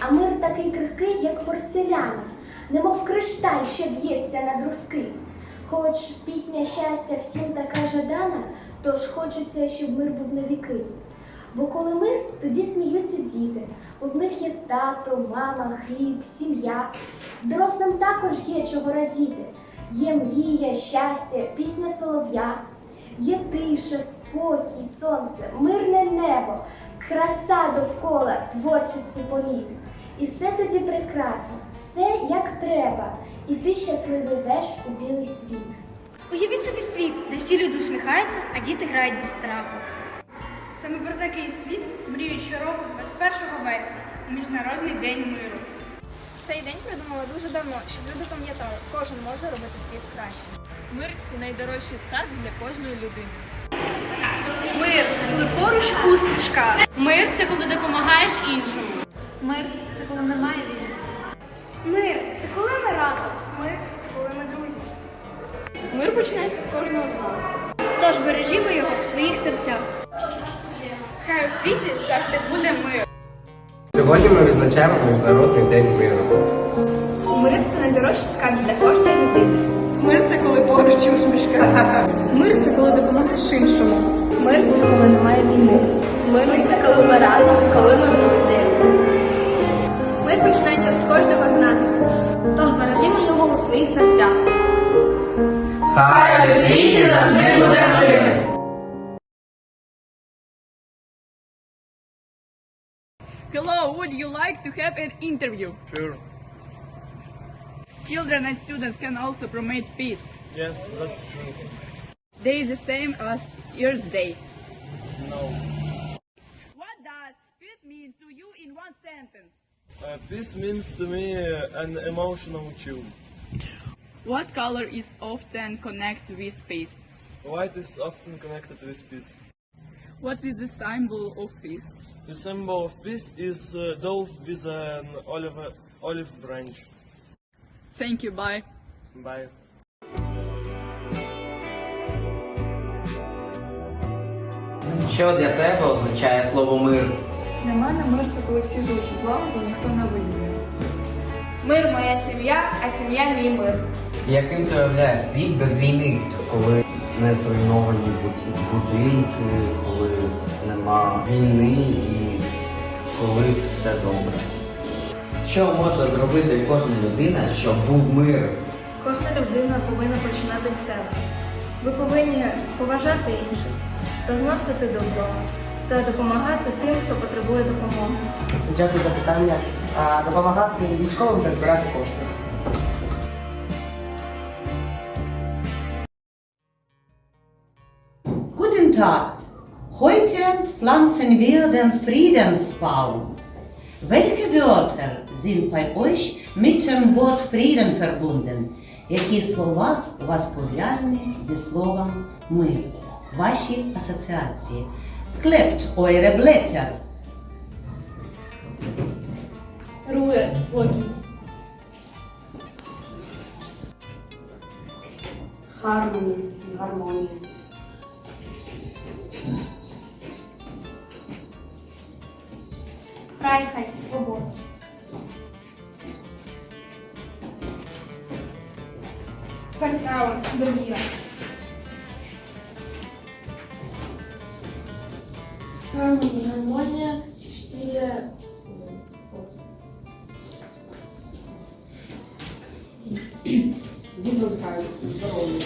А мир такий крихкий, як порцеляна, немов кришталь, що б'ється на друзки. Хоч пісня щастя всім така жадана, тож хочеться, щоб мир був на віки. Бо коли мир, тоді сміються діти, бо в них є тато, мама, хліб, сім'я. Дорослим також є чого радіти. Є мрія, щастя, пісня солов'я, є тиша, спокій, сонце, мирне небо, краса довкола, творчості політ. І все тоді прекрасно, все як треба, і ти щасливий йдеш у білий світ. Уявіть собі світ, де всі люди усміхаються, а діти грають без страху. Саме про такий світ мріють щороку 21 вересня, у Міжнародний день миру. Цей день придумали дуже давно, щоб люди пам'ятали, кожен може робити світ краще. Мир це найдорожчий скарб для кожної людини. Мир це коли поруч усмішка. Мир це коли допомагаєш іншому. Мир це коли немає війни. Мир це коли ми разом. Мир це коли ми друзі. Мир починається з кожного з нас. Тож бережімо його в своїх серцях. Хай у світі завжди буде мир. Сьогодні ми відзначаємо Міжнародний день миру. Мир це найдорожчий скарб для кожної людини. Мир це коли поруч усмішка. Мир це коли допомагаєш іншому. Мир це коли немає війни. Мир це коли ми разом, коли ми друзі. Мир починається з кожного з нас. Тож бережімо його у своїх серцях. Хай у світі завжди буде мир! Hello, would you like to have an interview? Sure. Children and students can also promote peace. Yes, that's true. They is the same as Earth Day. No. Uh, peace means to me uh, an emotional chill. What color is often connected with peace? White is often connected with peace. What is the symbol of peace? The symbol of peace is a dove with an olive, olive branch. Thank you, bye. Bye. Що для тебе означає слово мир? Для мене мир це коли всі живуть у злагоді, ніхто не воює. Мир моя сім'я, а сім'я мій мир. Яким ти уявляєш світ без війни? коли не зруйновані будинки, коли нема війни і коли все добре. Що може зробити кожна людина, щоб був мир? Кожна людина повинна починати з себе. Ви повинні поважати інших, розносити добро та допомагати тим, хто потребує допомоги. Дякую за питання. А, допомагати військовим та збирати кошти. Guten Tag. Heute pflanzen wir den Friedensbaum. Welche Wörter sind bei euch mit dem Wort Frieden verbunden? Які слова у вас пов'язані зі словом мир? Ваші асоціації. Klebt eure Blätter. Рує, спокій. Гармонія. Гармонія. Фрайхайт, свобода. Vertrauen, довіра. Гармонія, штиля, Візуальність, здоров'я.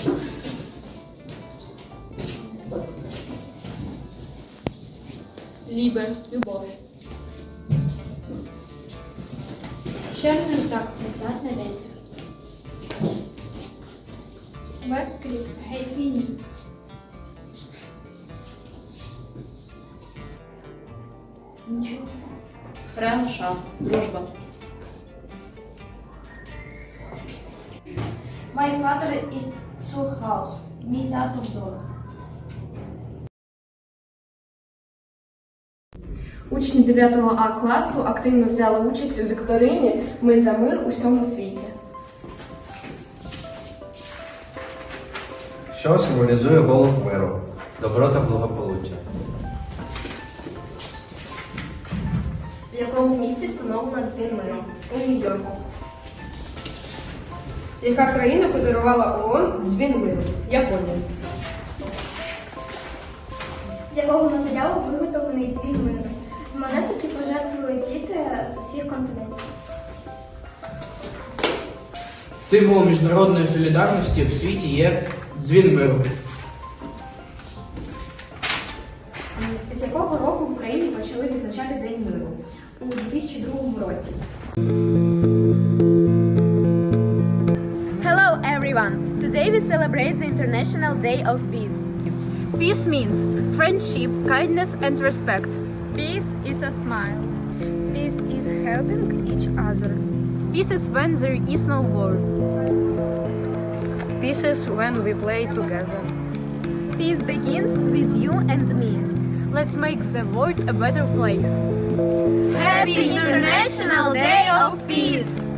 Лібе, любов. Чорний так, прекрасний день. Веб-кріп, геть війні. Френдшафт, дружба. My father is zu Hause. Мій тато вдома. Учні 9 А класу активно взяли участь у вікторині Ми за мир у всьому світі. Що символізує голуб миру? Добро та благополуччя. Якому місті встановлено дзвін миру? У Нью-Йорку. Яка країна подарувала ООН дзвін миру? Японія. З якого матеріалу виготовлений дзвін миру? З монет, які пожертвують діти з усіх континентів. Символом міжнародної солідарності в світі є дзвін миру. Hello everyone! Today we celebrate the International Day of Peace. Peace means friendship, kindness and respect. Peace is a smile. Peace is helping each other. Peace is when there is no war. Peace is when we play together. Peace begins with you and me. Let's make the world a better place. Happy International Day of Peace!